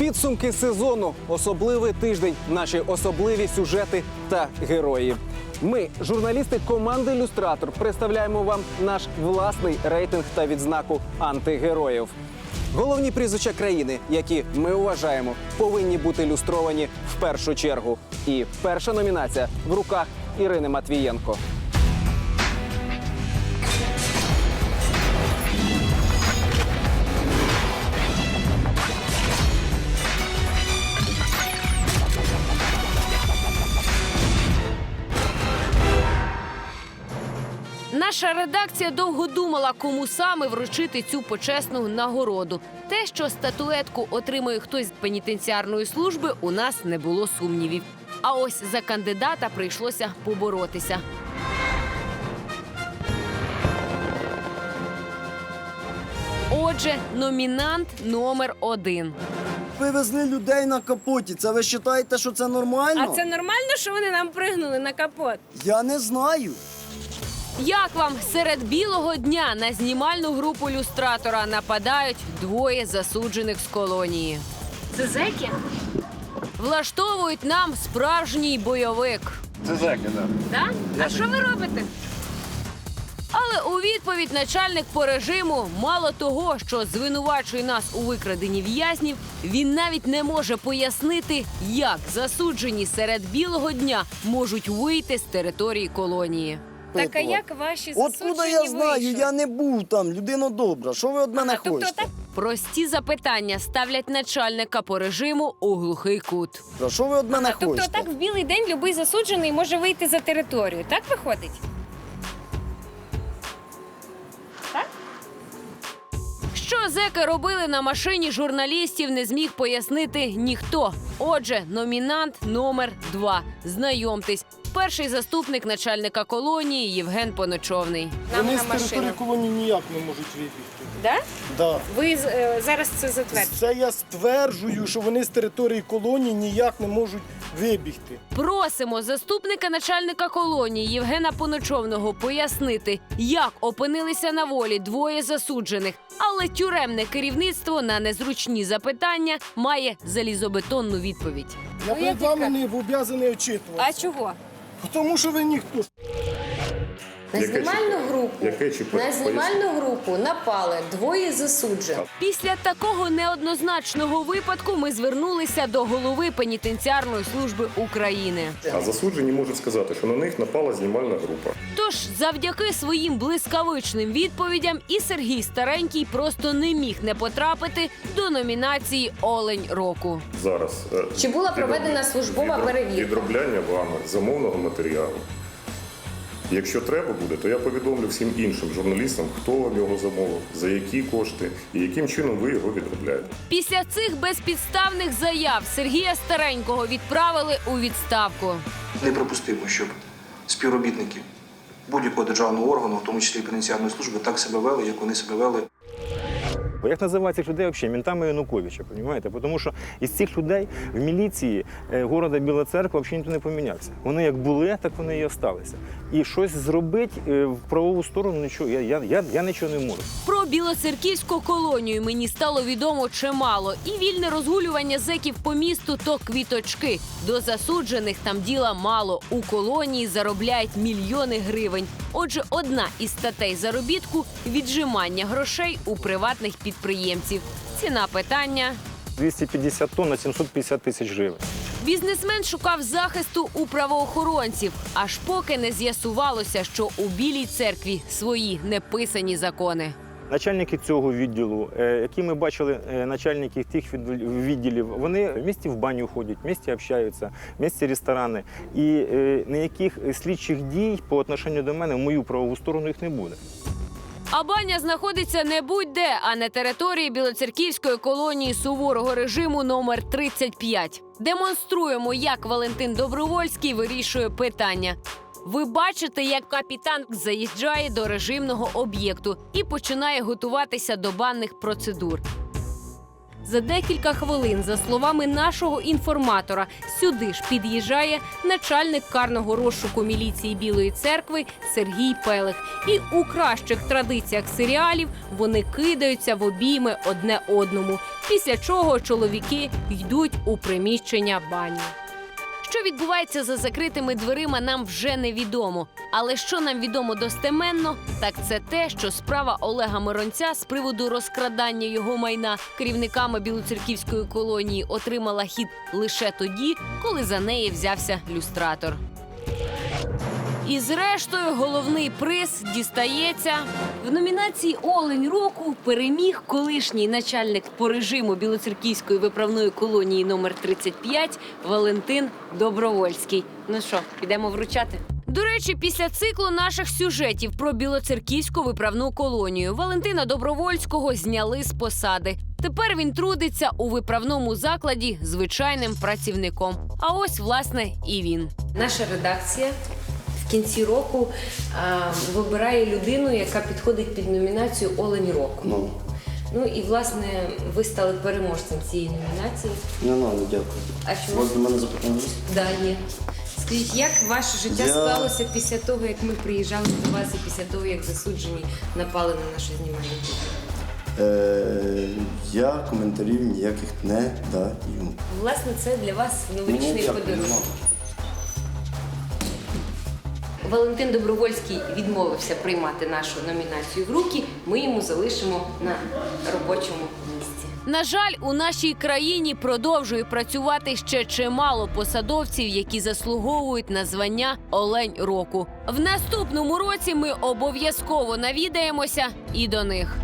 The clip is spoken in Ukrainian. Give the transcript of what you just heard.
Підсумки сезону, особливий тиждень, наші особливі сюжети та герої. Ми, журналісти команди Люстратор, представляємо вам наш власний рейтинг та відзнаку антигероїв. Головні прізвища країни, які ми вважаємо, повинні бути люстровані в першу чергу. І перша номінація в руках Ірини Матвієнко. Наша редакція довго думала, кому саме вручити цю почесну нагороду. Те, що статуетку отримує хтось з пенітенціарної служби, у нас не було сумнівів. А ось за кандидата прийшлося поборотися. Отже, номінант номер один. Вивезли людей на капоті. Це ви вважаєте, що це нормально? А це нормально, що вони нам пригнули на капот? Я не знаю. Як вам серед білого дня на знімальну групу люстратора нападають двоє засуджених з колонії? Це зеки? Влаштовують нам справжній бойовик. Це зеки, так. Да? А що ви робите? Але у відповідь начальник по режиму мало того, що звинувачує нас у викраденні в'язнів, він навіть не може пояснити, як засуджені серед білого дня можуть вийти з території колонії. Так а як ваші Откуда засуджені я знаю? вийшли? Я не був там, людина добра. Що ви від мене тобто хочете? так? Прості запитання ставлять начальника по режиму у глухий кут. Та Що ви від мене тобто хочете? так в білий день любий засуджений може вийти за територію. Так виходить? Що зеки робили на машині журналістів, не зміг пояснити ніхто. Отже, номінант номер два. Знайомтесь, перший заступник начальника колонії Євген Поночовний. Нам Вони на з території машину. колонії ніяк не можуть вибігти. Да? Да. Ви е, зараз це затвердите. Це я стверджую, що вони з території колонії ніяк не можуть вибігти. Просимо заступника начальника колонії Євгена Поночовного пояснити, як опинилися на волі двоє засуджених. Але тюремне керівництво на незручні запитання має залізобетонну відповідь. Я Ну, перед вами не обов'язаний очитувати. А чого? Тому що ви ніхто. На Яке знімальну групу Яке ЧП? на знімальну групу напали двоє засуджених. Після такого неоднозначного випадку ми звернулися до голови пенітенціарної служби України. А засуджені можуть сказати, що на них напала знімальна група. Тож, завдяки своїм блискавичним відповідям, і Сергій Старенький просто не міг не потрапити до номінації Олень року. Зараз е, Чи була проведена службова відроб- перевірка? Відробляння вами замовного матеріалу. Якщо треба буде, то я повідомлю всім іншим журналістам, хто вам його замовив, за які кошти і яким чином ви його відробляєте. Після цих безпідставних заяв Сергія Старенького відправили у відставку. Неприпустимо, щоб співробітники будь-якого державного органу, в тому числі і пенітенціарної служби, так себе вели, як вони себе вели Бо Як називають цих людей взагалі? Ментами Януковича, розумієте? Тому що із цих людей в міліції е, города Біла Церква взагалі ніхто не помінявся. Вони як були, так вони і залишилися. І щось зробити е, в правову сторону нічого. Я, я, я, я нічого не можу. Про білоцерківську колонію мені стало відомо чимало. І вільне розгулювання зеків по місту то квіточки. До засуджених там діла мало. У колонії заробляють мільйони гривень. Отже, одна із статей заробітку віджимання грошей у приватних підприємців. Ціна питання. 250 тонн на 750 тисяч гривень. Бізнесмен шукав захисту у правоохоронців, аж поки не з'ясувалося, що у білій церкві свої неписані закони. Начальники цього відділу, е, які ми бачили, е, начальники тих відділ- відділів, вони в місті в баню ходять, в місті общаються, в місті ресторани. І е, ніяких слідчих дій по отношенню до мене в мою правову сторону їх не буде. А баня знаходиться не будь-де, а на території білоцерківської колонії суворого режиму номер 35. Демонструємо, як Валентин Добровольський вирішує питання. Ви бачите, як капітан заїжджає до режимного об'єкту і починає готуватися до банних процедур. За декілька хвилин, за словами нашого інформатора, сюди ж під'їжджає начальник карного розшуку міліції Білої церкви Сергій Пелих. І у кращих традиціях серіалів вони кидаються в обійми одне одному. Після чого чоловіки йдуть у приміщення бані. Що відбувається за закритими дверима, нам вже невідомо. Але що нам відомо достеменно, так це те, що справа Олега Миронця з приводу розкрадання його майна керівниками білоцерківської колонії отримала хід лише тоді, коли за неї взявся люстратор. І зрештою головний приз дістається в номінації Олень року переміг колишній начальник по режиму білоцерківської виправної колонії номер 35 Валентин Добровольський. Ну що, підемо вручати? До речі, після циклу наших сюжетів про білоцерківську виправну колонію Валентина Добровольського зняли з посади. Тепер він трудиться у виправному закладі звичайним працівником. А ось, власне, і він. Наша редакція в кінці року а, вибирає людину, яка підходить під номінацію Олень року. Ну, Ну і власне ви стали переможцем цієї номінації. не надо, дякую. А чому? до мене запитання? Да, є. Скажіть, як ваше життя Я- склалося після того, як ми приїжджали до вас і після того, як засуджені напали на нашу знімальну групу? Е, я коментарів ніяких не даю. Власне, це для вас новорічний дякую, подарунок. надо. Валентин Добровольський відмовився приймати нашу номінацію в руки. Ми йому залишимо на робочому місці. На жаль, у нашій країні продовжує працювати ще чимало посадовців, які заслуговують на звання Олень року. В наступному році ми обов'язково навідаємося і до них.